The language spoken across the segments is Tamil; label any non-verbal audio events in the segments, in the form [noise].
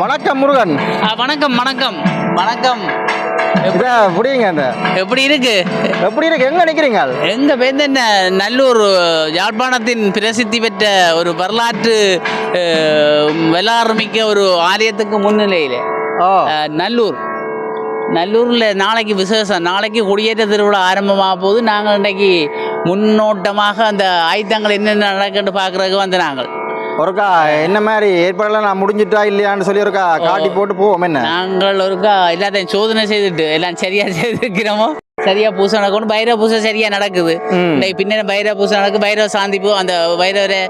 வணக்கம். முருகன். ஆ, வணக்கம் வணக்கம். வணக்கம். இத புடிங்க அந்த எப்படி இருக்கு? எப்படி இருக்கு? எங்க நிக்கிறீங்க? எங்க பேருந்து என்ன நல்லூர் யாழ்ப்பாணத்தின் பிரசித்தி பெற்ற ஒரு வரலாற்று அஹ், வரலாறு மிக்க ஒரு ஆலயத்துக்கு முன்னிலையில. நல்லூர். நல்லூரில் நாளைக்கு விசேஷம். நாளைக்கு கொடியேற்ற திருவிழா ஆரம்பமாக போது நாங்கள் இன்னைக்கு முன்னோட்டமாக அந்த ஆயுதங்கள் என்னென்ன நடக்குன்னு பார்க்குறதுக்கு வந்து நாங்கள். ஒருக்கா என்ன மாதிரி ஏற்பாடுலாம் நான் முடிஞ்சிட்டா இல்லையான்னு சொல்லி ஒருக்கா காட்டி போட்டு போவோம் என்ன? நாங்கள் ஒருக்கா எல்லாத்தையும் சோதனை செய்துட்டு எல்லாம் சரியா செய்திருக்கிறோமோ? சரியா பூசை நடக்கணும் பைரவ பூசை சரியா நடக்குது. பின்னாடி பைரவ பூசை நடக்கும் பைரவ சாந்தி பூ அந்த பைரவரை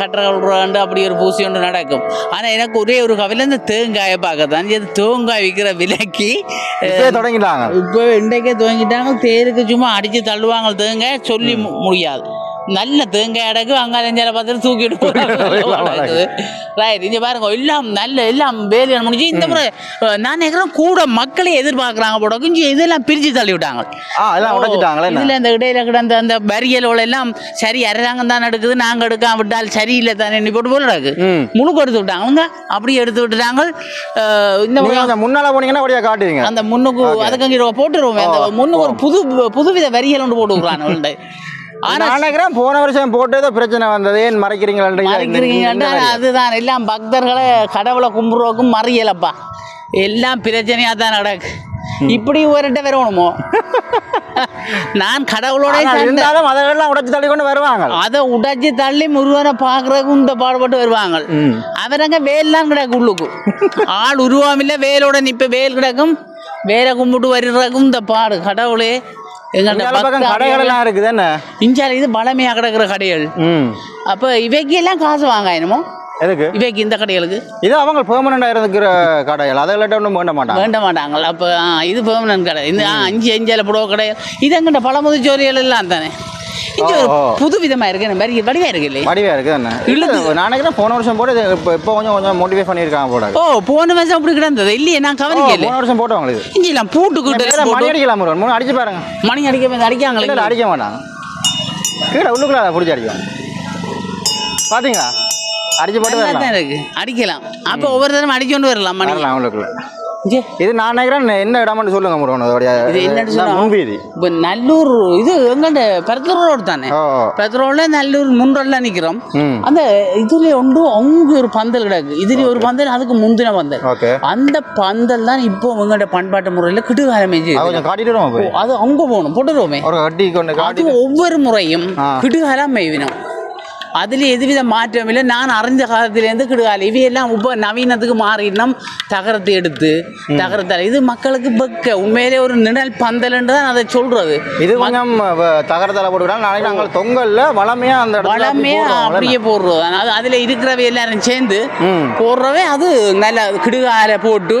கட்டுறாண்டு அப்படி ஒரு பூசி ஒன்று நடக்கும். ஆனால் எனக்கு ஒரே ஒரு கவலை இந்த தேங்காயை பார்க்க தான் இது தேங்காய் விற்கிற விலைக்கு தொடங்கிட்டாங்க. இப்போ இன்றைக்கே துவங்கிட்டாங்க. தேருக்கு சும்மா அடித்து தள்ளுவாங்க தேங்காய் சொல்லி முடியாது. நல்ல தேங்காய் அடக்கு அங்கே நெஞ்சால பார்த்துட்டு தூக்கிட்டு ரைட் இங்கே பாருங்க எல்லாம் நல்ல எல்லாம் வேலைகள் முடிஞ்சு இந்த முறை நான் நினைக்கிறேன் கூட மக்களே எதிர்பார்க்குறாங்க போட கொஞ்சம் இதெல்லாம் பிரித்து தள்ளி விட்டாங்க இதுல இந்த இடையில கிடந்த அந்த வரியலோட எல்லாம் சரி அரசாங்கம் தான் எடுக்குது நாங்க எடுக்காம விட்டால் சரியில்லை தானே நீ போட்டு போல ம். முழுக்க எடுத்து விட்டாங்க அவங்க அப்படி எடுத்து விட்டுட்டாங்க இந்த முன்னால போனீங்கன்னா அப்படியே காட்டுவீங்க அந்த முன்னுக்கு அதுக்கு போட்டுருவோம் அந்த முன்னுக்கு ஒரு புது புதுவித வரியல் ஒன்று போட்டு விடுறாங்க ஆனா நான் நினைக்கிறேன் போன வருஷம் போட்டதோ பிரச்சனை வந்தது. ஏன் மறைக்கிறீங்களா மறைக்கிறீங்கன்னா அதுதான். எல்லாம் பக்தர்களை கடவுளை கும்பிடுறோக்கும் மறியலப்பா. எல்லாம் பிரச்சனையா தான் நடக்கு. இப்படி ஒருட்ட வரணுமோ நான் கடவுளோட இருந்தாலும் அதெல்லாம் உடைச்சு தள்ளி கொண்டு வருவாங்க. அதை உடைச்சி தள்ளி முருகனை பார்க்கறதுக்கு இந்த பாடுபட்டு வருவாங்க. அவரங்க வேல்லாம் கிடக்கு உள்ளுக்கு. ஆள் உருவம் இல்லை வேலோட நிப்ப வேல் கிடக்கும். வேலை கும்பிட்டு வர்றதுக்கும் இந்த பாடு. கடவுளே இங்கால எங்கள்கிட்ட பக்கம் கடைகள் எல்லாம் இருக்குது என்ன இஞ்சால இது பழமையாக கிடக்குற கடைகள். ம். அப்போ இவைக்கு எல்லாம் காசு வாங்காயணுமோ எதுக்கு? இவைக்கு இந்த கடைகளுக்கு. இது அவங்க பெர்மனண்டா இருக்கிற கடைகள். அதை இல்லாட்ட ஒன்றும் வேண்ட மாட்டாங்க. வேண்ட மாட்டாங்க அப்போ ஆ இது பெர்மனன்ட் கடை. இந்த அஞ்சு அஞ்சால புடவை கடை. இது எங்கிட்ட பழமுதிச்சோரியல் எல்லாம் தானே? இது ஒரு. புது விதமாக இருக்கு இந்த மாதிரி வடிவாக இருக்கு இல்லையா? வடிவா இருக்குது என்ன இழுத்து. நான் நினைக்கிறேன் போன வருஷம் போட்டு இப்போ இப்போ கொஞ்சம் கொஞ்சம் மோட்டிவேட் பண்ணியிருக்காங்க போல ஓ போன வருஷம் அப்படி கிடந்தது? இல்லையே நான் கவனிக்கல. போன வருஷம் போட்டவங்க இது? இங்கெல்லாம் பூட்டுக்கிட்டு வேற மணி அடிக்கலாம் முருகன். மூணு அடிச்சு பாருங்க. மணி அடிக்க அடிக்காங்களே. இல்ல அடிக்க மாட்டாங்க கீழே உள்ளுக்குள்ள பிடிச்சி அடிக்கும் பாத்தீங்களா? அடிச்சு போட்டு இருக்கு. அடிக்கலாம். அப்போ ஒவ்வொரு தடவை அடிக்கொண்டு வரலாம் மணி உள்ளுக்குள்ள. இது நான் நினைக்கிறேன் என்ன இடம்னு சொல்லுங்க முருகன் அதோடைய இது என்னன்னு சொன்னா? முன்வீதி? இப்போ நல்லூர் இது எங்கள்கிட்ட பெருத்தூர் ரோடு தானே? ஓ. பெருத்தூர்ல நல்லூர் முன்றல்ல நிற்கிறோம் ம். அந்த இதுல ஒன்று அங்க ஒரு பந்தல் கிடக்கு. இதுல ஒரு பந்தல் அதுக்கு முந்தின பந்தல். அந்த பந்தல் தான் இப்போ உங்கள்கிட்ட பண்பாட்டு முறையில் கிடுகாலம் அது அங்க போகணும் போட்டுருவோமே அது ஒவ்வொரு முறையும். கிடுகாலம் மேய்வினம் அதில் எதுவித மாற்றம் இல்லை. நான் அறிந்த காலத்திலேருந்து கிடுகாலம் இவையெல்லாம் இப்போ நவீனத்துக்கு மாறினோம் தகரத்தை எடுத்து தகரத்தால் இது மக்களுக்கு பெக்க உண்மையிலே ஒரு நிழல் பந்தல்ன்று தான் அதை சொல்றது. இது கொஞ்சம் தகரத்தால போட்டுக்கிறாங்க நாளைக்கு நாங்கள் தொங்கல்ல வளமையா அந்த இடத்துல அப்படி வளமே போடுறோம். அப்படியே போடுறது அது அதில் இருக்கிறவை எல்லாரும் சேர்ந்து போடுறவே அது நல்ல கிடுகால போட்டு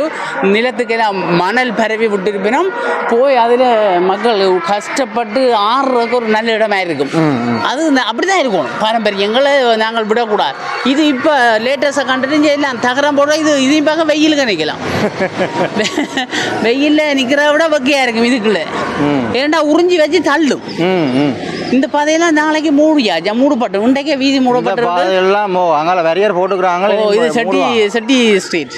நிலத்துக்கெல்லாம் மணல் பரவி விட்டுருப்பினும் போய் அதில் மக்கள் கஷ்டப்பட்டு ஆடுறதுக்கு ஒரு நல்ல இடமா இருக்கும். அது அப்படிதான் இருக்கணும். பாரம்பரியங்களை நாங்கள் விடக்கூடாது. இது இப்போ லேட்டஸ்டாக கண்டுட்டு எல்லாம் தகரம் போடுற இது இதையும் பார்க்க வெயிலுக்கு நிற்கலாம் [laughs] வெயிலில் நிற்கிறத விட வக்கையாக இருக்கும் இதுக்குள்ள. ம். ஏன்டா உறிஞ்சி வச்சு தள்ளும். இந்த பாதையெல்லாம் நாளைக்கு மூடியாச்சா மூடப்பட்டு. இன்றைக்கே வீதி மூடப்பட்டு எல்லாம் ஓ அங்கால வெறியர் போட்டுக்கிறாங்க ஓ இது செட்டி செட்டி ஸ்ட்ரீட்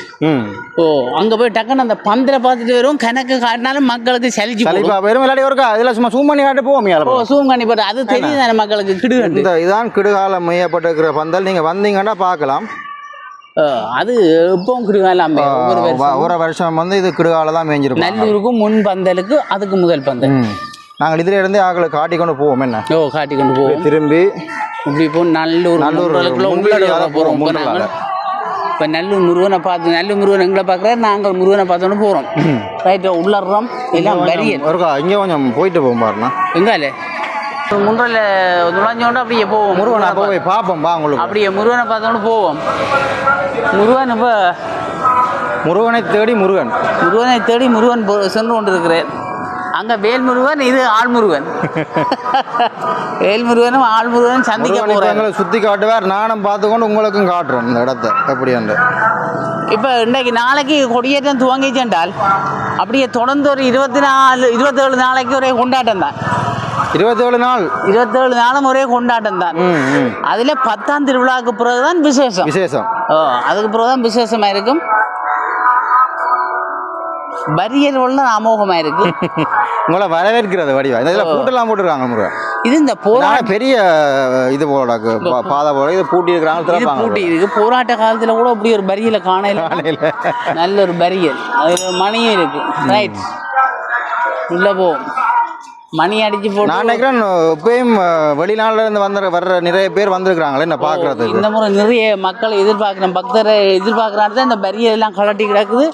ஓ அங்கே போய் டக்குன்னு அந்த பந்தில் பார்த்துட்டு வரும். கணக்கு காட்டினாலும் மக்களுக்கு சலிச்சு பெரும் விளையாடி ஒருக்கா அதில் சும்மா zoom பண்ணி காட்டு போவோம் ஓ சூம் பண்ணி போட்டு. அது தெரியுது மக்களுக்கு கிடுகண்டு. இந்த இதான் கிடுகாலம் மையப்பட்டிருக்கிற பந்தல். நீங்க வந்தீங்கன்னா பார்க்கலாம். அது எப்பவும் கிடுகாலாம் ஒரு வருஷம். வந்து இது கிடுகால தான் மேய்ஞ்சிருப்போம் நல்லூருக்கும் முன் பந்தலுக்கு அதுக்கு முதல் பந்தல். நாங்கள் இதில் இருந்தே ஆக்களை காட்டி கொண்டு போவோம் என்ன? ஓ காட்டி கொண்டு போவோம் திரும்பி இப்படி போ நல்லூர் நல்லூர் போகிறோம் இப்போ இப்போ நல்லூர் முருகனை பார்த்து நல்லூர் முருகன் எங்களை பார்க்குறாரு நாங்கள் முருகனை பார்த்தோன்னு போகிறோம் ரைட்டு [clears throat] உள்ளறோம் எல்லாம் வரியல் ஒருக்கா இங்கே கொஞ்சம் போயிட்டு போவோம் பாருண்ணா. எங்கால? முன்றில் நுழைஞ்சோண்டு அப்படியே போவோம் முருகன் போய் பார்ப்போம் பா உங்களுக்கு. அப்படியே முருகனை பார்த்தோன்னு போவோம். முருகன் இப்போ முருகனை தேடி முருகன். முருகனை தேடி முருகன் போ- சென்று கொண்டிருக்கிறேன் அங்கே வேல் முருகன் இது ஆள் முருகன். [laughs] வேல் முருகனும் ஆள் முருகனும் சந்திக்க எங்களை சுற்றி காட்டுவார். நானும் பார்த்துக்கொண்டு உங்களுக்கும் காட்டுறேன் இந்த இடத்த. எப்படியாண்டு இப்போ இன்றைக்கு நாளைக்கு கொடியேற்றம் துவங்கிச்சென்றால் அப்படியே தொடர்ந்து ஒரு இருபத்தி நாலு இருபத்தேழு நாளைக்கு ஒரே கொண்டாட்டம் தான். இருபத்தேழு நாள். இருபத்தேழு நாளும் ஒரே கொண்டாட்டம் தான். அதில் பத்தாம் திருவிழாவுக்கு பிறகு தான் விசேஷம். விசேஷம். ஓ அதுக்கு பிறகு தான் விசேஷமாக இருக்கும். பரியல் உள்ள அமோகமா இருக்கு. [laughs] உங்களை வரவேற்கிறது வடிவா. இதில் பூட்டெல்லாம் போட்டுருக்காங்க முறை இது இந்த போரா நான் பெரிய இது போல [laughs] பாதை போல இது பூட்டி இருக்கிறாங்க பூட்டி இருக்கு. போராட்ட காலத்துல கூட அப்படி ஒரு பரியல காணையில காலையில் நல்ல ஒரு பரியல் மணியும் இருக்கு. ரைட் உள்ள போ. மணி அடிச்சு நான் போட்டு நினைக்கிறேன் இப்பயும் அஹ், வெளிநாட்டுல இருந்து வந்து வர்ற நிறைய பேர் வந்திருக்கிறாங்களே என்ன பார்க்கறதுக்கு இந்த முறை நிறைய மக்கள் எதிர்பார்க்குற பக்தரை எதிர்பார்க்குறாரு தான் இந்த பரியல் எல்லாம் கலட்டி கிடக்குது.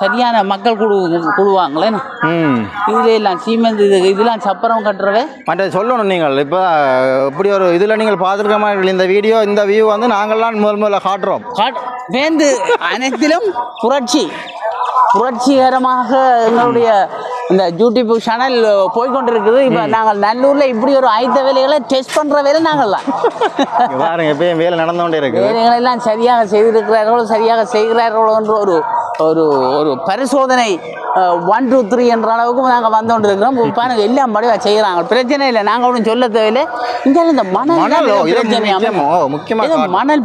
சரியான மக்கள் குழு குழுவாங்களே இதுல எல்லாம் சீமெந்து இது இதெல்லாம் சப்பரம் கட்டுறவே. மற்ற சொல்லணும் நீங்கள். இப்போ இப்படி ஒரு இதில் நீங்கள் பார்த்துருக்க மாதிரி இந்த வீடியோ இந்த வியூ வந்து நாங்கள்லாம் முதல் முதல்ல காட்டுறோம். காட் வேந்து அனைத்திலும் புரட்சி. புரட்சிகரமாக எங்களுடைய இந்த யூடியூப் சேனல் போய்கொண்டிருக்குது. இப்போ நாங்கள் நல்லூரில் இப்படி ஒரு ஆயுத வேலைகளை டெஸ்ட் பண்ணுற வேலை நாங்கள்லாம். இங்க பாருங்க எப்பயும் வேலை நடந்து கொண்டே இருக்குது. வேலைகளை எல்லாம் சரியாக செய்திருக்கிறார்களோ சரியாக செய்கிறார்களோ என்ற ஒரு ஒரு ஒரு பரிசோதனை ஒன் டூ த்ரீ என்ற அளவுக்கு நாங்கள் வந்து கொண்டிருக்கிறோம் இப்ப பாருங்க எல்லாம் படிவா செய்கிறாங்க பிரச்சனை இல்லை. நாங்கள் ஒன்றும் சொல்ல தேவையில்லை. இங்கே இந்த மணல் மணல், இது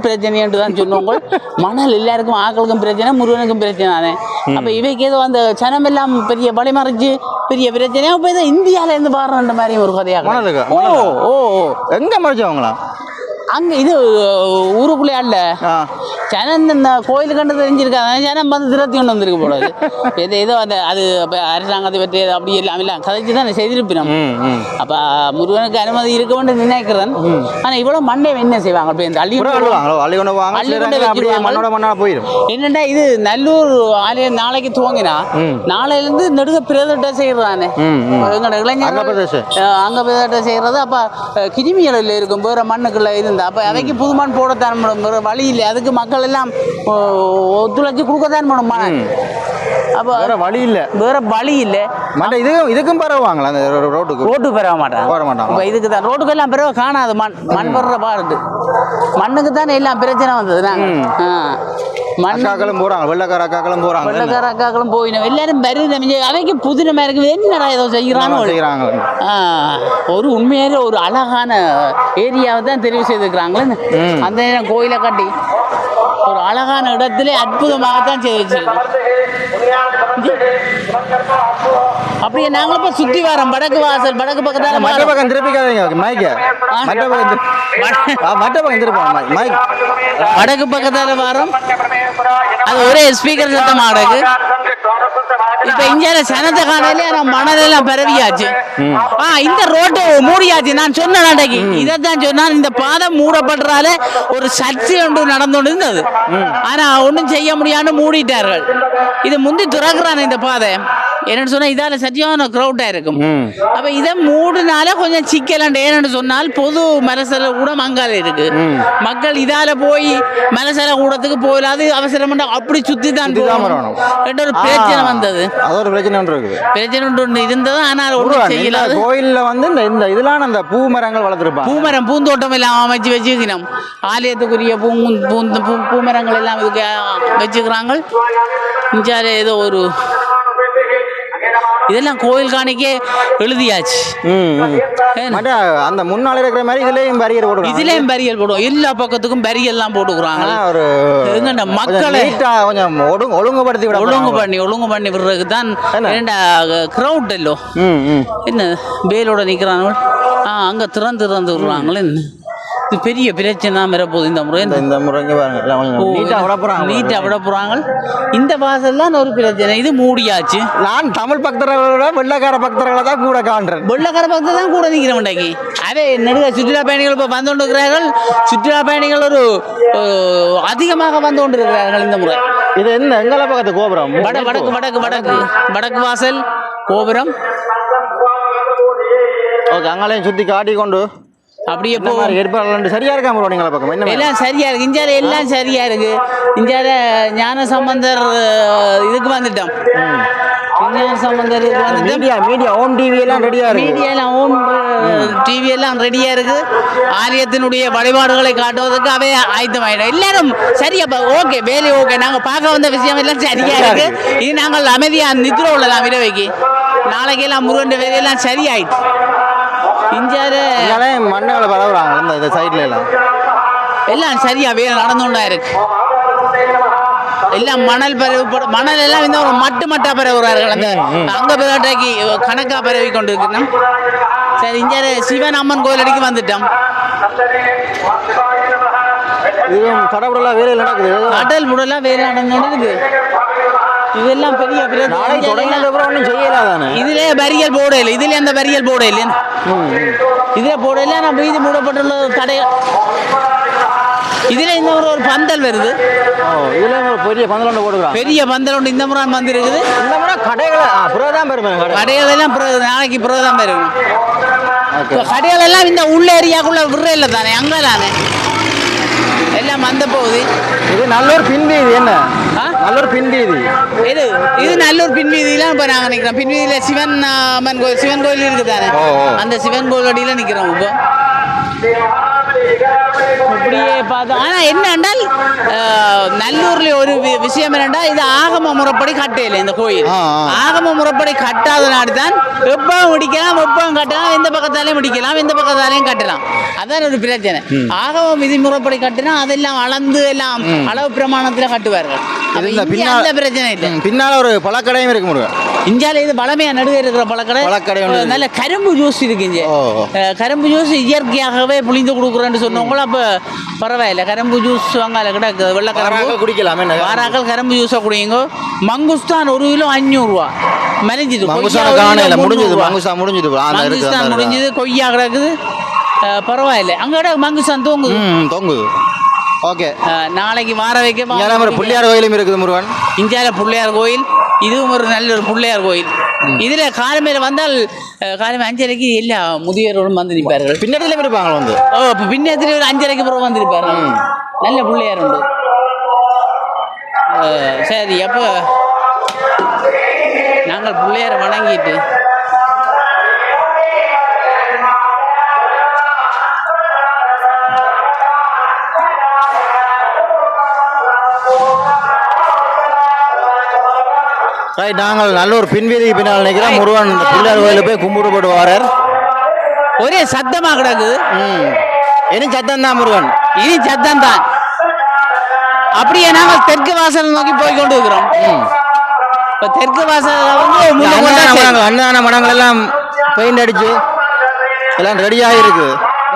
பிரச்சனை இது என்று தான் சொன்னவங்க மணல் எல்லாருக்கும் ஆக்களுக்கும் பிரச்சனை முருகனுக்கும் பிரச்சனை தானே? அப்போ இவைக்கு ஏதோ அந்த சனம் எல்லாம் பெரிய வழிமறைச்சு பெரிய பிரச்சனை அப்போ ஏதோ இந்தியால இருந்து பாடுற மாதிரி ஒரு கதையாக ஓ ஓ எங்கே மறைச்சவங்களாம் அங்கே இது ஊருக்குள்ளே அல்ல ஜனம் இந்த கோயில் கண்டு தெரிஞ்சிருக்காங்க ஜனம் வந்து திரத்தி கொண்டு வந்திருக்கு போல அது. ஏதோ அந்த அது அரசாங்கத்தை பற்றி அப்படி எல்லாம் எல்லாம் கதைச்சு தான் செய்திருப்பினோம். அப்போ முருகனுக்கு அனுமதி இருக்க வேண்டும் நினைக்கிறேன். ஆனால் இவ்வளோ மண்டே என்ன செய்வாங்க? இப்போ இந்த அள்ளி. மண்ணோட மண்ணா போயிடும். என்னடா இது? நல்லூர் ஆலயம் நாளைக்கு துவங்கினா. நாளையிலேருந்து நெடுக பிரதட்ட ம் எங்களோட அங்கப்பிரதேசம். அஹ், அங்கப்பிரதேசம் செய்கிறது அப்போ கிருமிகள் இருக்கும். வேற மண்ணுக்குள்ள இருந்தா அப்போ அதைக்கு புது மண் போடத்தான் வேணும். வழி இல்லை. அதுக்கு மக்கள் எல்லாம் ஒத்துழைச்சி ஒத்துழைச்சு கொடுக்கத்தான் வேணும் மண் அப்போ வேற வழி இல்லை. வேற வழி இல்லை. மற்ற இதுக்கும் இதுக்கும் பரவாங்களா அந்த ரோட்டுக்கு. ரோட்டு பெற மாட்டாங்க. வர மாட்டாங்க. இப்போ இதுக்கு தான் ரோட்டுக்கு எல்லாம் பிறகு காணாது. மண் மண் வர்ற பாருட்டு மண்ணுக்கு தானே எல்லாம் பிரச்சனை வந்தது நாங்கள் ஆ. மண் அக்காக்களும் போறாங்க. வெள்ளக்கார அக்காக்களும் போறாங்க. வெள்ளக்கார அக்காக்களும் போயினோம் எல்லாரும் வருது அவைக்கு புதினமா இருக்குது என்னடா ஏதோ செய்கிறாங்க? ஆ, ஒரு உண்மையாக ஒரு அழகான ஏரியாவை தான் தெரிவு செய்திருக்கிறாங்களே. அந்த நேரம் கோயிலை கட்டி ஒரு அழகான இடத்துல அற்புதமாகத்தான் செய்து வச்சிருக்கோம் அப்படியே நாங்களும் இப்போ சுற்றி வரோம். வடக்கு வாசல் வடக்கு பக்கத்தால மற்ற. பக்கம் திருப்பிக்காதீங்க மைக்க மற்ற பக்கம் மற்ற பக்கம் திருப்பாங்க மைக் வடக்கு பக்கத்தால வரோம். அது ஒரே ஸ்பீக்கர் சத்தமாக இருக்கு இப்ப இந்தியால சனத்தை காணல நான் மணலெல்லாம் பரவியாச்சு. ஆ இந்த ரோட்டு மூடியாச்சு. நான் சொன்னேன் அன்றைக்கு இதைத்தான் சொன்னான். இந்த பாதை மூடப்படுறால ஒரு சர்ச்சை ஒன்று நடந்து கொண்டு இருந்தது ஆனா ஒன்றும் செய்ய முடியாம மூடிட்டார்கள். இது முந்தி துறக்குறான் இந்த பாதை. என்னன்னு சொன்னா இதால சரியான கிரௌட்டா இருக்கும். அப்ப இதை மூடுனால கொஞ்சம் சிக்கலாண்டு ஏன்னு சொன்னால் பொது மலசல கூட மங்கால இருக்கு. மக்கள் இதால போய் மலசல கூடத்துக்கு போயிடாது அவசரம் அப்படி சுத்தி தான். என்ற ஒரு பிரச்சனை வந்தது. அது ஒரு பிரச்சனை ஒன்று இருக்குது. பிரச்சனை ஒன்று இருந்தது? ஆனால் ஒன்றும் செய்யலாது. கோயில்ல வந்து இந்த இந்த இதெல்லாம் அந்த பூ மரங்கள் வளர்த்துருப்பாங்க. பூமரம் பூந்தோட்டம் எல்லாம் அமைச்சு வச்சுக்கணும் ஆலயத்துக்குரிய பூ பூ- பூ பூமரங்கள் எல்லாம் இதுக்கு வச்சுக்கிறாங்க இஞ்சால ஏதோ ஒரு இதெல்லாம் கோயில் காணிக்கே எழுதியாச்சு. அந்த முன்னால இருக்கிற மாதிரி இதுலயும் பேரியர் போடுவாங்க இதுலயும் பரியல் போடுவோம். எல்லா பக்கத்துக்கும் பரியல் எல்லாம் போட்டுக்கிறாங்க ஒரு மக்களை கொஞ்சம் ஒழுங்கு ஒழுங்குபடுத்தி விட ஒழுங்கு. பண்ணி ஒழுங்கு பண்ணி விடுறதுக்கு தான் என்ன? ஏண்டா க்ரௌட் இல்லோ. ம் ம். என்ன வேலோட நிற்கிறாங்க ஆ அங்கே திறந்து திறந்து விடுறாங்களே. பெரிய பிரச்சனை வரப்போகுது. இந்த முறை இந்த இந்த முறைங்க நீட்டா விட போகிறாங்க இந்த வாசல் தான் ஒரு பிரச்சனை. இது மூடியாச்சு. நான் தமிழ் பக்தர்களை விட வெள்ளக்கார பக்தர்களை தான் கூட காண்றேன். வெள்ளக்கார பக்கத்தில் தான் கூட நிற்கிறேன் இன்றைக்கு. அதே நெடுக சுற்றுலா பயணிகள் இப்போ வந்து கொண்டிருக்கிறார்கள் சுற்றுலா பயணிகள் ஒரு அதிகமாக வந்து கொண்டிருக்கிறார்கள் இந்த முறை. இது என்ன? எங்கள பக்கத்து கோபுரம்? வட வடக்கு வடக்கு வடக்கு. வடக்கு வாசல் கோபுரம். ஓகே அங்களையும் சுத்தி காட்டி கொண்டு அப்படியே என்ன போ மாதிரி ஏற்பாடு சரியா இருக்கா ப்ரோ நீங்கள பக்கம்? எல்லாம் சரியா இருக்கு. இந்தியால எல்லாம் சரியா இருக்கு. இந்தியால ஞான சம்பந்தர் இதுக்கு வந்துட்டோம். Gnana Sambandar media media Om TV எல்லாம் ரெடியா இருக்கு. மீடியா எல்லாம் ஓன் டிவி எல்லாம் ரெடியா இருக்கு. ஆலயத்தினுடைய வழிபாடுகளை காட்டுவதற்கு அவை ஆயத்தமாயிடும். எல்லாரும் சரியா ஓகே வேலை ஓகே நாங்க பார்க்க வந்த விஷயம் எல்லாம் சரியா இருக்கு. இது நாங்கள் அமைதியா நித்திர உள்ளலாம் இரவைக்கு நாளைக்கு எல்லாம் முருகன் வேலையெல்லாம் சரியாயிட்டு. பிஞ்சாரு இதனாலே மண்ணகளை பரவுறாங்க இந்த இந்த சைட்ல எல்லாம். எல்லாம் சரியா வேலை நடந்துண்டா இருக்கு. எல்லாம் மணல் பரவு மணல் எல்லாம் இந்த ஒரு மட்டு மட்டா பரவுறார்கள். அந்த அங்க பரவாட்டாக்கி கணக்கா பரவி கொண்டு இருக்கணும் சரி இங்கே சிவன் அம்மன் கோயில் அடிக்கு வந்துட்டோம் இதுவும் கடவுடெல்லாம் வேலை நடக்குது. கடல் முடலாம் வேலை நடந்து நடக்குது இதெல்லாம் பெரிய இதுல வரியல் போட இல்லை. இதுல அந்த வரியல் போட இல்லை. இதுல போட இல்லை. நம்ம இது மூடப்பட்டுள்ள கடை இதுல இந்த ஒரு பந்தல் வருது. இதில் ஒரு பெரிய பந்தல் போட்டுக்கிறாங்க. பெரிய பந்தல் ஒன்று இந்த முறை வந்து இருக்குது. இந்த முறை கடைகளை ஆ புறா தான் பெருமை கடை கடைகள் எல்லாம் நாளைக்கு பிறகு தான் இருக்கணும் ஓகே. இப்போ கடைகள் எல்லாம் இந்த உள்ள ஏரியாக்குள்ள விடுற இல்லை தானே அங்கே தானே எல்லாம் வந்த போகுது இது நல்லூர் பின்வீதி என்ன? ஆ? நல்லூர் பின்வீதி. இது இது நல்லூர் பின்வீதியில இப்போ நாங்கள் நிற்கிறோம் பின்வீதியில் சிவன் ஆ, அம்மன் கோயில் சிவன் கோயில் இருக்குது தானே. அந்த சிவன் கோயில் அடியில் நிற்கிறோம் இப்போ. இப்படியே பார்த்தோம் ஆனால் என்ன என்றால் ஆஹ், நல்லூர்ல ஒரு விஷயம் என்னண்டா இது ஆகம முறைப்படி கட்டையில இந்த கோயில். ஆகம முறைப்படி கட்டாத நாடு தான் எப்பவும் முடிக்கலாம் எப்பவும் கட்டலாம் எந்த பக்கத்தாலையும் முடிக்கலாம் எந்த பக்கத்தாலையும் கட்டலாம். அதான் ஒரு பிரச்சனை. ஆகம விதிமுறைப்படி கட்டினா அதெல்லாம் அளந்து எல்லாம் அளவு பிரமாணத்துல கட்டுவார்கள். அப்ப இது இந்த இங்க பின்னா- அந்த பிரச்சனை இல்லை. பின்னால ஒரு பழக்கடையும் இருக்கு முருகன் இந்தியாவில் இது பழமையா நடுவே இருக்கிற பழக்கடை? பழக்கடை. நல்ல கரும்பு ஜூஸ் இருக்கு இங்க. ஓ. அஹ், கரும்பு ஜூஸ் இயற்கையாகவே புளிந்து கொடுக்குறேன்னு சொன்னவங்களும் அப்போ பரவாயில்ல. கரும்பு ஜூஸ் வாங்கல கிடக்கு வெள்ளை கரும்பு. குடிக்கலாம் வாராக்கள். கரும்பு ஜூஸை குடிங்க. மங்குஸ்தான் ஒரு கிலோ அஞ்சூறுரூவா கிலோ முடிஞ்சது. மங்குஸ்தான் முடிஞ்சது மங்குஸ்தான். முடிஞ்சது கொய்யா கிடக்குது. பரவாயில்ல. அங்க மங்குஸ்தான் தூங்குது. தொங்குது. ஓகே நாளைக்கு வார வைக்க ஒரு பிள்ளையார் கோயிலும் இருக்குது முருகன்? இந்தியாவில் பிள்ளையார் கோயில் இதுவும் ஒரு நல்ல ஒரு பிள்ளையார் கோயில். இதில் காலமையில் வந்தால் காலமே அஞ்சரைக்கு எல்லா முதியோர்களும் வந்து நிற்பார்கள். பின்னாடியிலும் இருப்பாங்க வந்து? ஓ பின்னத்தில் ஒரு அஞ்சரைக்கு பிறகு வந்து நிற்பார்கள்? நல்ல பிள்ளையார் உண்டு. சரி அப்போ நாங்கள் பிள்ளையாரை வணங்கிட்டு ரைட் நாங்கள் நல்லூர் பின்வீதி பின்னால் நினைக்கிறோம் முருகன் பிள்ளையார் கோயிலில் போய் கும்பிட்டு போட்டு வாரார் ஒரே சத்தமாக கிடக்குது ம். இனி சத்தம் தான் முருகன். இனி சத்தம் தான் அப்படியே நாங்கள் தெற்கு வாசல் நோக்கி போய் கொண்டு இருக்கிறோம் இப்போ தெற்கு வாசல் வந்து அன்னதான. மடங்கள் எல்லாம் பெயிண்ட் அடிச்சு எல்லாம் ரெடியாக இருக்கு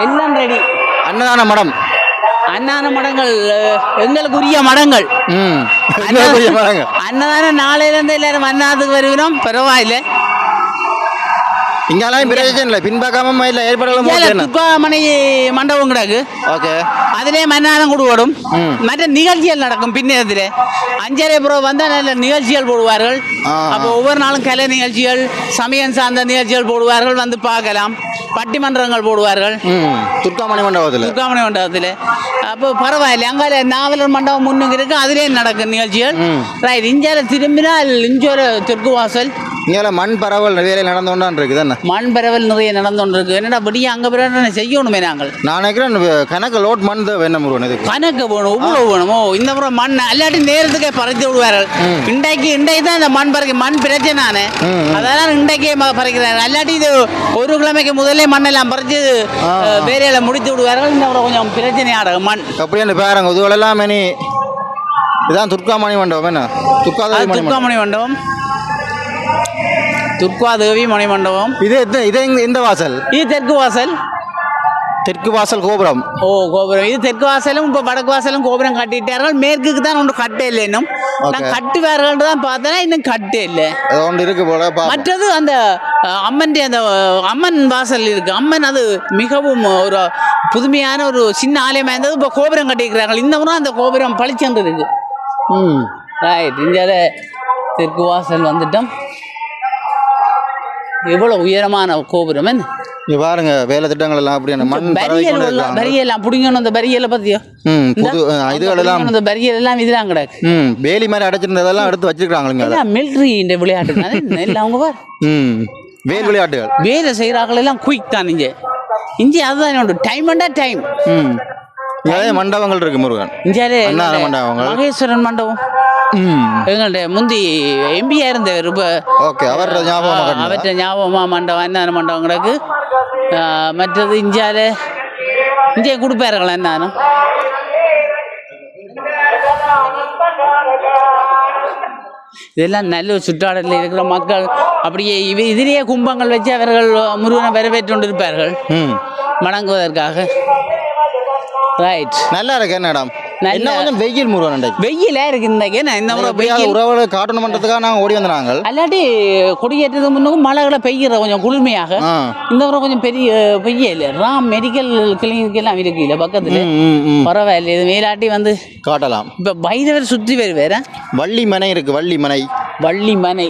எல்லாம் ரெடி அன்னதான மடம். அன்னதான மடங்கள் எங்களுக்குரிய மடங்கள். அன்னதானம் நாளையில இருந்து எல்லாரும் அன்னதானத்துக்கு வருகிறோம். பரவாயில்ல. இங்கெல்லாம் பிரச்சனை இல்லை. பின்பக்கமும் இல்லை ஏற்பாடுகளும் ஓகே துக்காமணி மண்டபம் கிடக்கு. ஓகே. அதிலே மன்னாரம் கொடுவோடும். மற்ற நிகழ்ச்சிகள் நடக்கும் பின்னத்தில் அஞ்சரை புறம் வந்தால் நல்ல நிகழ்ச்சிகள் போடுவார்கள். அப்போ ஒவ்வொரு நாளும் கலை நிகழ்ச்சிகள் சமயம் சார்ந்த நிகழ்ச்சிகள் போடுவார்கள் வந்து பார்க்கலாம். பட்டிமன்றங்கள் போடுவார்கள். துர்காமணி மண்டபத்தில். துர்காமணி மண்டபத்தில். அப்போ பரவாயில்ல. அங்கே நாவலர் மண்டபம் முன்னுக்கு இருக்கு. அதிலே நடக்கும் நிகழ்ச்சிகள். ரைட் திரும்பினால் இஞ்சோர தெற்கு வாசல். இங்கே மண் பரவல் வேலையில் நடந்து கொண்டான் இருக்குது என்ன? மண் பரவல் நிறைய நடந்து கொண்டு இருக்கு என்னடா படியா அங்கே பிறகு செய்யணுமே நாங்கள்? நான் நினைக்கிறேன் கணக்கு லோட் மண் தான் வேணும் இதுக்கு? கணக்கு வேணும் இவ்வளோ வேணுமோ இந்த முறை மண் அல்லாட்டி நேரத்துக்கே பறித்து விடுவார்கள். இன்றைக்கு இன்றைக்கு தான் இந்த மண் பறிக்க மண் பிரச்சனை அதெல்லாம் இன்றைக்கே பறிக்கிறாங்க அல்லாட்டி இது ஒரு கிழமைக்கு முதல்ல மண்ணெல்லாம் பறித்து. வேலையில முடித்து விடுவார்கள். இந்த முறை கொஞ்சம் பிரச்சனையாடும் மண். அப்படின்னு பாருங்க இதுவெல்லாம் மணி இதான் துர்காமணி மண்டபம் என்ன? துர்காமணி மண்டபம். துர்காதேவி மணி மண்டபம் இது எத்த- இது எங்க- இந்த வாசல்? இது தெற்கு வாசல். தெற்கு வாசல் கோபுரம். ஓ கோபுரம். இது தெற்கு வாசலும் இப்போ வடக்கு வாசலும் கோபுரம் கட்டிட்டார்கள். மேற்குக்கு தான் ஒன்று கட்டே இல்லை இன்னும். நான் கட்டுவார்கள் தான் பார்த்தேன்னா இன்னும் கட்டே இல்லை. அது ஒன்று இருக்கு போல மற்றது அந்த அஹ், அம்மன் அந்த அஹ், அம்மன் வாசல் இருக்கு. அம்மன் அது மிகவும் ஒரு புதுமையான ஒரு சின்ன ஆலயமாக இருந்தது இப்போ கோபுரம் கட்டியிருக்கிறார்கள். இந்த முறை அந்த கோபுரம் பளிச்சென்று இருக்கு. ம். ரைட் இந்தியாவில் தெற்கு வாசல் வந்துட்டோம். எவ்வளோ உயரமான கோபுரம் என்ன? இங்க பாருங்க வேலை திட்டங்கள் எல்லாம் அப்படியான மண் பரவி பரியல் எல்லாம் இருக்காங்க பரியெல்லாம் பிடிங்கணும் அந்த பரியலை பற்றியோ ம் புது இதுகள் எல்லாம் அந்த பரியல் எல்லாம் இதெல்லாம் கிடக்கு. ம் வேலி மாதிரி அடைச்சிருந்ததெல்லாம் எடுத்து வச்சிருக்காங்க எல்லாம் மிலிட்ரி இந்த விளையாட்டு தானே. எல்லாம் அவங்க பார்? ம் வேல் விளையாட்டுகள். வேலை செய்கிறார்கள் எல்லாம் குயிக் தான் இங்கே. இங்கே அதுதான் உண்டு டைம் அண்டா டைம் ம் நிறைய மண்டபங்கள் இருக்கு முருகன். இந்தியாவிலே மண்டபங்கள். மகேஸ்வரன் மண்டபம். எங்கள்கிட்ட முந்தி எம்பியா இருந்தவர் இப்போ ஓகே அவர் கட்டினதா? அவற்றை ஞாபகமா மண்டபம் என்ன மண்டபம் கிடக்கு. மற்றது இந்தியாவில் இந்தியா கொடுப்பாருங்களா என்னாலும் இதெல்லாம் நல்ல சுற்றாடலில் இருக்கிற மக்கள் அப்படியே இவ இதிலேயே கும்பங்கள் வச்சு அவர்கள் முருகனை வரவேற்று கொண்டிருப்பார்கள் வணங்குவதற்காக. ரைட் நல்லா இருக்கு என்ன இடம் நல்ல- என்ன கொஞ்சம் வெயில் முருகன் வெயிலா இருக்கு என்ன இந்த முறை வெயில்? உறவுகளை காட்டணும் பண்ணுறதுக்காக நாங்கள் ஓடி வந்த நாங்கள். அல்லாட்டி கொடியேற்றது முன்னுக்கும் மழைகளை பெய்கிற கொஞ்சம் குளுமையாக. இந்த முறை கொஞ்சம் பெரிய பெய்ய இல்லை. ராம் மெடிக்கல் கிளினிக் எல்லாம் இருக்கு இல்லை பக்கத்தில். பரவாயில்ல இது மேலாட்டி வந்து காட்டலாம். இப்போ பைரவர் சுற்றி வருவார வள்ளி மனை இருக்கு வள்ளி மனை வள்ளி மனை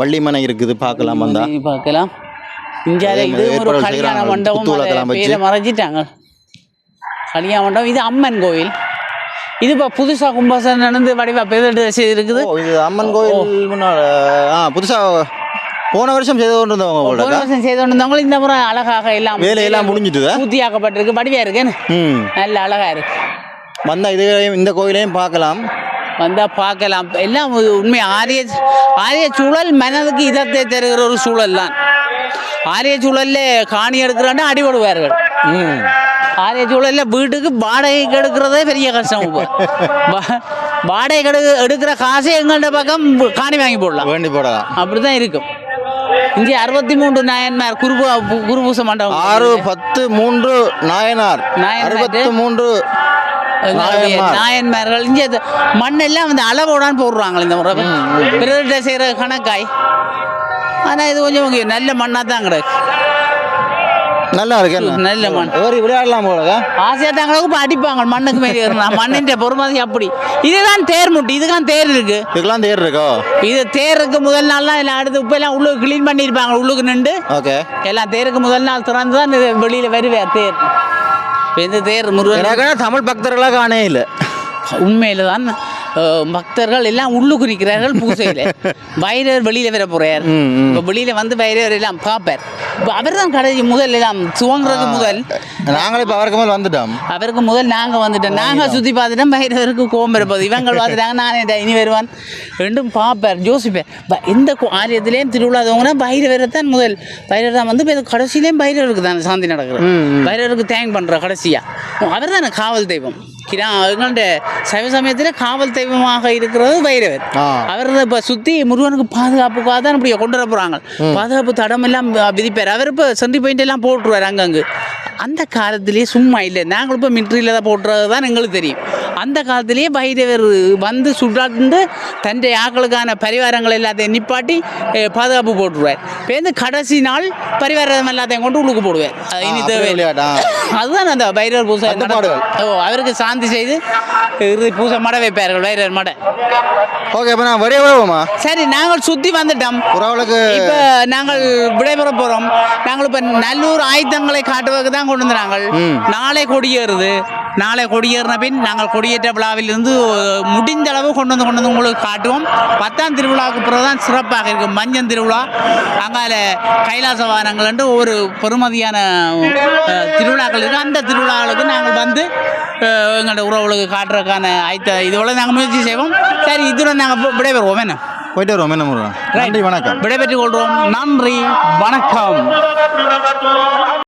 வள்ளி மனை இருக்குது பார்க்கலாம் வந்தா. மனை பார்க்கலாம். இந்தியாவில் இது ஒரு கல்யாண. மண்டபம் குத்துவிளக்கெல்லாம் அதை வச்சு. பேரை மறைச்சிட்டாங்க கல்யாண மண்டபம் இது அம்மன் கோவில் இது இப்போ புதுசாக கும்பாசனம் நடந்து வடிவா பெருது இருக்குது இது அம்மன் கோயில் முன்னாள் ஆ புதுசாக போன வருஷம் செய்து கொண்டு இருந்தவங்க போல போன வருஷம் செய்து கொண்டிருந்தவங்களும் இந்த முறை அழகாக எல்லாம் வேலையெல்லாம் முடிஞ்சுட்டுதா பூர்த்தியாக்கப்பட்டிருக்கு. வடிவா இருக்கேன்னு நல்ல அழகா இருக்கு. வந்தா இதுகளையும் இந்த கோயிலையும் பார்க்கலாம். வந்தா பார்க்கலாம். எல்லாம் உண்மை. ஆரிய ஆரிய சூழல் மனதுக்கு இதத்தை தருகிற ஒரு சூழல் தான் ஆரிய சூழல்ல காணி எடுக்கிறான்னா அடிபடுவார்கள். ம். ஆரிய சூழல்ல வீட்டுக்கு வாடகைக்கு எடுக்கிறதே பெரிய கஷ்டம். இப்போ [laughs] வா- வாடகைக்கு எடு எடுக்கிற காசை எங்கள்ட பக்கம் காணி வாங்கி போடலாம். வேண்டி போடலாம். அப்படிதான் இருக்கும். இங்கே அறுபத்தி மூன்று நாயன்மார் குருபு குருபூச மண்டபம். ஆறு பத்து மூன்று நாயனார். அறுபத்து மூன்று. நாயன்மார்கள். இங்கே மண்ணெல்லாம் வந்து அளவோடான்னு போடுறாங்க இந்த முறை. பிறர்கிட்ட செய்கிற கணக்காய். ஆனால் இது கொஞ்சம் நல்ல மண்ணாக தான் கிடக்கு. நல்லா இருக்கு நல்ல மண். ஏறி விளையாடலாம் போல ஆசையாக தாங்களுக்கு அடிப்பாங்க மண்ணுக்கு மேலே ஏறினா மண்ணின் பொறுமதி அப்படி. இதுதான் தேர் முட்டி இதுதான் தேர் இருக்கு. இதுக்கெல்லாம் தேர் இருக்கோ? இது தேருக்கு முதல் நாள்லாம் எல்லாம் அடுத்து இப்போ எல்லாம் உள்ளுக்கு க்ளீன் பண்ணியிருப்பாங்க உள்ளுக்கு நின்று. ஓகே. எல்லாம் தேருக்கு முதல் நாள் திறந்து தான் வெளியில் வருவேன் தேர். இப்போ இந்த தேர் முருகன் தமிழ் பக்தர்களாக காணே இல்லை. உண்மையில தான் பக்தர்கள் எல்லாம் உள்ளுக்கு நிற்கிறார்கள் பூசையில். வைரவர் [laughs] வெளியில் வர போகிறார். இப்போ வெளியில் வந்து வைரவர் எல்லாம் பார்ப்பார். அவர் தான் கடைசி முதல் எல்லாம் துவங்குறதுக்கு முதல். நாங்களே இப்போ அவருக்கு மேல் வந்துட்டோம். அவருக்கு முதல் நாங்கள் வந்துட்டோம். நாங்கள் சுற்றி பார்த்துட்டோம் வைரவருக்கு கோபம் இருப்பது இவங்க பார்த்துட்டாங்க நானே இனி வருவான். ரெண்டும் பார்ப்பார் யோசிப்பார் ப- எந்த ஆலயத்திலேயும் திருவிழா தோங்கினா பைரவரை தான் முதல். பைரவர் தான் வந்து இப்போ கடைசியிலேயும் பைரவருக்கு தான் சாந்தி நடக்குது. பைரவருக்கு தேங்க் பண்ணுற கடைசியாக அவர் தானே காவல் தெய்வம். கிரா எங்கள்ட சைவ சமயத்தில் காவல் தெய்வமாக இருக்கிறது பைரவர். ஆ. அவர் இப்போ சுற்றி முருகனுக்கு பாதுகாப்புக்காக தான் இப்படி கொண்டு வர போகிறாங்க பாதுகாப்பு தடம் எல்லாம் விதிப்பார் அவர் இப்போ சந்தி பாயிண்ட் எல்லாம் போட்டுருவார் அங்கங்கே. அந்த காலத்திலேயே சும்மா இல்லை. நாங்களும் இப்போ மிலிட்ரியில் தான் போட்டுறது தான் எங்களுக்கு தெரியும். அந்த காலத்திலேயே பைரவர் வந்து சுடாண்டு தன்னுடைய ஆக்களுக்கான பரிவாரங்கள் எல்லாத்தையும் நிப்பாட்டி பாதுகாப்பு போட்டுருவார். இப்போ வந்து கடைசி நாள் பரிவாரம் எல்லாத்தையும் கொண்டு உள்ளுக்கு போடுவார். இனி அப்படி தேவை விளையாட்டா அதுதான் அந்த பைரவர் பூசை. ஓ அவருக்கு சாந்தி செய்து இறுதி பூசை மட வைப்பார்கள் பைரவர் மட. ஓகே இப்போ நான் வரைய வருவோமா? சரி நாங்கள் சுற்றி வந்துட்டோம். உறவுகளுக்கு இப்ப நாங்கள் விடைபெற போறோம். நாங்கள் இப்ப நல்லூர் ஆயுதங்களை காட்டுவதற்கு தான் கொண்டு வந்தாங்க நாளை கொடியேறுது. நாளை கொடியேறின பின் நாங்கள் கொடியேற்ற விழாவில் இருந்து முடிந்த அளவு கொண்டு வந்து கொண்டு வந்து உங்களுக்கு காட்டுவோம். பத்தாம் திருவிழாவுக்கு பிறகு தான் சிறப்பாக இருக்கும். மஞ்சள் திருவிழா அங்கால கைலாச வாகனங்கள் என்று ஒரு பெருமதியான திருவிழாக்கள் இருக்கு அந்த திருவிழாவுக்கு நாங்கள் வந்து எங்களோட உறவுகளுக்கு காட்டுறதுக்கான ஆயத்த இதோட நாங்கள் முயற்சி செய்வோம். சரி இதுடன் நாங்கள் விடைபெறுவோம். என்ன? போயிட்டு வருவோம். என்ன முருகன் நன்றி வணக்கம். விடைபெற்றுக் கொள்கிறோம் நன்றி வணக்கம்.